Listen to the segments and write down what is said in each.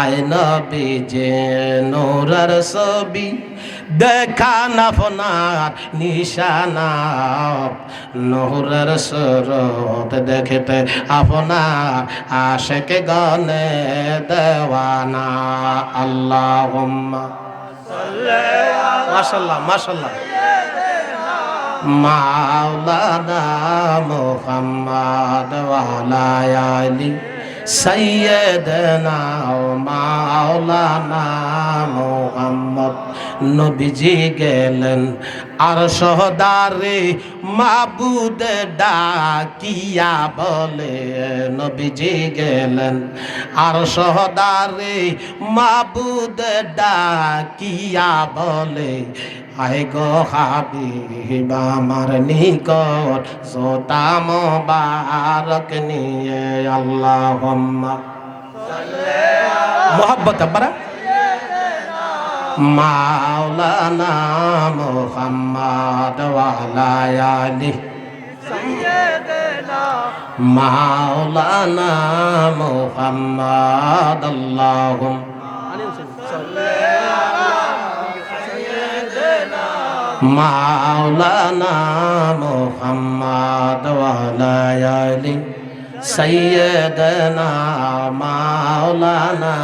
আয় নবী যে নোরার ছবি। দেখা না ফোনার নিশানা। নোরার সরত দেখতে আপনার আশেকে গনে দেওয়ানা। আল্লাহ মাশাল্লাহ মাশাল্লাহ। মাওলানা মুহাম্মদ ওয়ালা আলী। সৈয়দনা মাওলানা নবীজি গেলেন। আর সহদারে মাবুদ ডাকিয়া বলে, নবীজি গেলেন। আর সহদারে মাবুদ ডাকিয়া বলে, আয় গো হাবিব, আমার নিকট সোটা মোবারক নিয়ে আল্লাহ মোহাব্বত আব্বারা। মাওলানা মুহাম্মদ আলি মাওলানা মুহাম্মদ আল্লাহুম। মাওলানা মুহাম্মদ আলি সৈয়দনা মাওলানা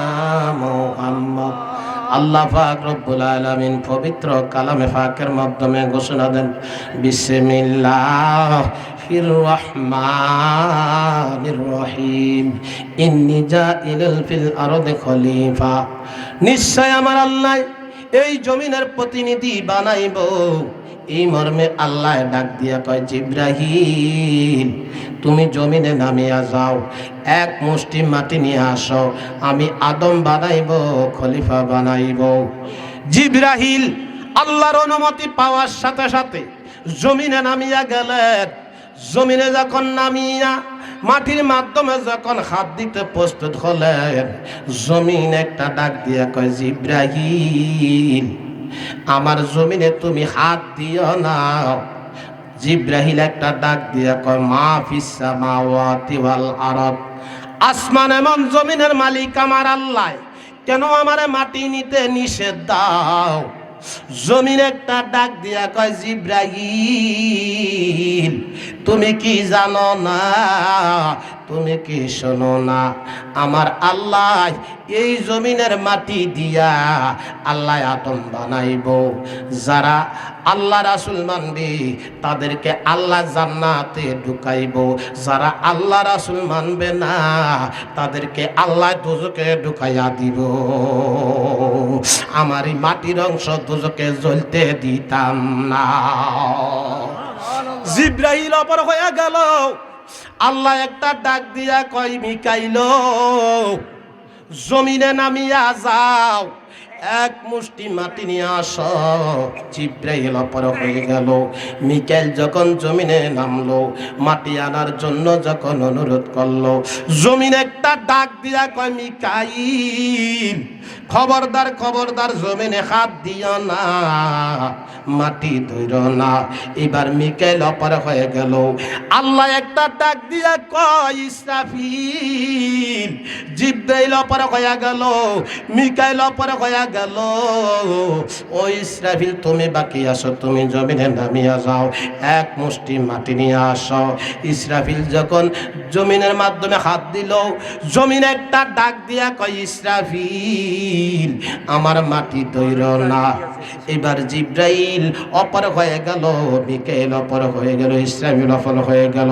মুহাম্মদ। আল্লাহ পাক রব্বুল আলামিন পবিত্র কালামে পাকের মাধ্যমে ঘোষণা দেন বিসমিল্লাহ রহিম, ইন্নি জাইলুল ফিল আরদি খলিফা। নিশ্চয় আমার আল্লাহ এই জমিনের প্রতিনিধি বানাইব। এই মর্মে আল্লাহ ডাক দিয়া কয় জিব্রাহিম তুমি জমিনে নামিয়া যাও, এক মুষ্টি মাটি নিয়ে আসো, আমি আদম বানাইব, খলিফা বানাইব। জিব্রাহিল আল্লাহর অনুমতি পাওয়ার সাথে সাথে জমিনে নামিয়া গেলেন। জমিনে যখন নামিয়া মাটির মাধ্যমে যখন হাত দিতে প্রস্তুত হলেন, জমিন একটা ডাক দিয়া কয় জিব্রাহিম আমার জমিনে তুমি হাত দিও না। জিব্রাহিল একটা ডাক দিয়া কয়, মা ফিসা মা ওয়াতিওয়াল আরব আসমান এমন জমিনের মালিক আমার আল্লাহ, কেন আমারে মাটি নিতে নিষেধ দাও? জমিন একটা ডাক দিয়া কয়, জিব্রাহিল, তুমি কি জানো না তুমি কি শোনো না? আমার আল্লাহ এই জমিনের মাটি দিয়া আল্লাহ আতম বানাইব। যারা আল্লাহ রাসুল মানবে, তাদেরকে আল্লাহ জান্নাতে ঢুকাইব। যারা আল্লাহ রাসুল মানবে না, তাদেরকে আল্লাহ দুজকে ঢুকাইয়া দিব। আমার এই মাটির অংশ দুজকে জ্বলতে দিতাম না। জিব্রাহিল অপর হয়ে গেল। আল্লাহ একটা ডাক দিয়া কয়, মিকাইল, জমিনে নামিয়া যাও, এক মুষ্টি মাটি নিয়ে আস। জিব্রাইল অপর হয়ে গেল। মিকাইল যখন জমিনে নামলো, মাটি আনার জন্য যখন অনুরোধ করল, জমিন একটা ডাক দিয়া কয়, মিকাইল খবরদার খবরদার জমিনে হাত দিও না, মাটি ধৈর না। এবার মিকাইল অপর হয়ে গেল। আল্লাহ একটা ডাক দিয়া কয়, ইসরাফিল, জিব্রাইল অপর হয়ে গেল, মিকাইল অপর হয়ে গেল। ও ইসরাফিল, তুমি বাকি আসো তুমি জমিনে নামিয়া যাও, এক মুষ্টি মাটি নিয়ে আসো। ইসরাফিল যখন জমিনের মাধ্যমে হাত দিল, জমিন একটা ডাক দিয়া কয়, ইসরাফিল আমার মাটি তৈর না। এবার জিব্রাইল অপর হয়ে গেল মিকেল অপর হয়ে গেল ইসরাফিল অপর হয়ে গেল।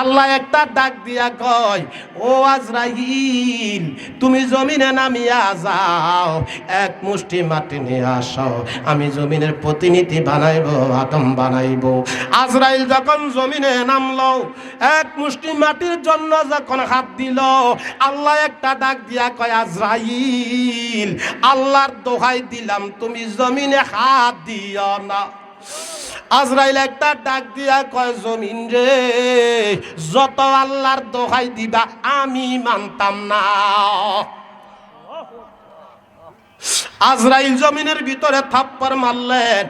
আল্লাহ একটা ডাক দিয়া কয়, ও আজরাইল, তুমি জমিনে নামিয়া যাও, এক মুষ্টি মাটি নিয়ে আসো, আমি জমিনের প্রতিনিধি বানাইব আদম বানাইব। আজরাইল যখন জমিনে নামলো, এক মুষ্টি মাটির জন্য যখন হাত দিল, আল্লাহ একটা ডাক দিয়া কয়, আজরাইল, আল্লাহর দোহাই দিলাম, তুমি জমিনে হাত দিও না। আজরাইল একটা ডাক দিয়া কয়, জমিন রে, যত আল্লাহর দোহাই দিবা, আমি মানতাম না। আজরাইল জমিনের ভিতরে থাপ্পর মারলেন,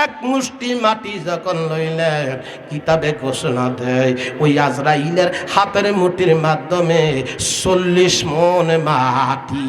এক মুষ্টি মাটি যখন লইলেন, কিতাবে ঘোষণা দেয়, ওই আজরাইলের হাতের মুঠির মাধ্যমে চল্লিশ মন মাটি।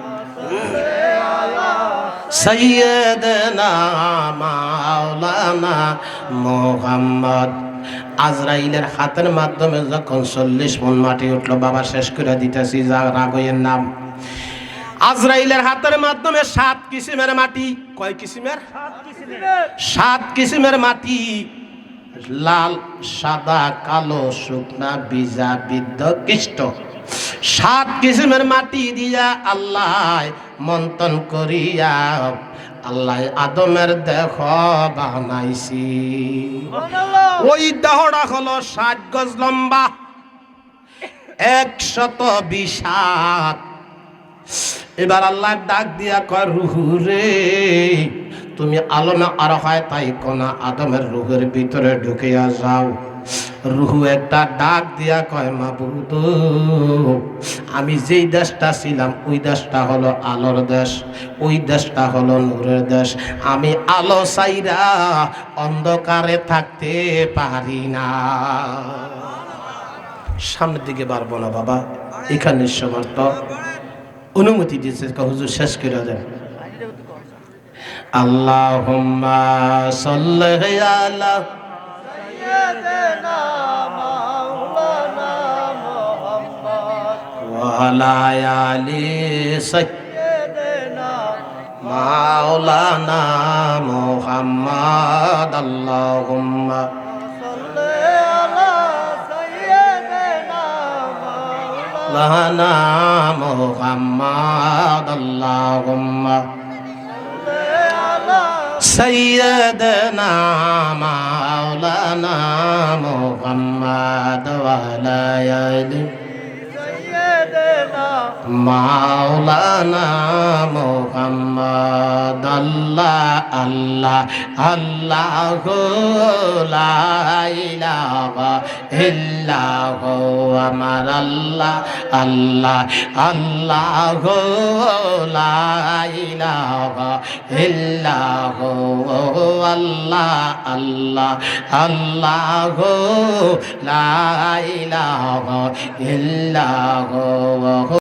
আজরাইলের হাতের মাধ্যমে যখন চল্লিশ মন মাটি উঠল, বাবা শেষ করে দিতেছি, যা রাগয়ের নাম। আজরাইলের হাতের মাধ্যমে সাত কিসিমের মাটি, কয় কিসিমের? সাত কিসিমের মাটি, লাল, সাদা, কালো, শুকনা বিজা বিদ্ধ, কৃষ্ট। সাত কিসিমের মাটি দিয়া আল্লাহ মন্থন করিয়া আল্লাহ আদমের দেহ বানাইছি। ওই দেহটা হলো ষাট গজ লম্বা একশত বিশ হাত এবার আল্লাহ ডাক দিয়া কয় রুহু রে তুমি আলমে আর হয় তাই কোনা আদমের রুহের ভিতরে ঢুকিয়া যাও। রুহু একটা ডাক দিয়া কয়, মাবুদ, আমি যেই দেশটা ছিলাম, ওই দেশটা হলো আলোর দেশ, ওই দেশটা হলো নূরের দেশ। আমি আলো চাইরা অন্ধকারে থাকতে পারি না। সামনের দিকে পারব না বাবা, এখানে সমর্থ অনুমতি দিয়েছে হুজুর, শেষ করে দেন। আল্লাহুম্মা সাল্লি আলা আলি মাওলানা মুহাম্মদ আল্লাহুম্মা। লানা মুহাম্মদ আল্লাহুম্মা। سيدنا مولانا محمد وعلى آله মাওলানা মোহাম্মদ, আল্লাহ আল্লাহ আল্লাহ লা ইলাহা ইল্লাহ, আমার আল্লাহ আল্লাহ আল্লাহ লা ইলাহা ইল্লাহ, আল্লাহ আল্লাহ আল্লাহ লা ইলাহা ইল্লাহ।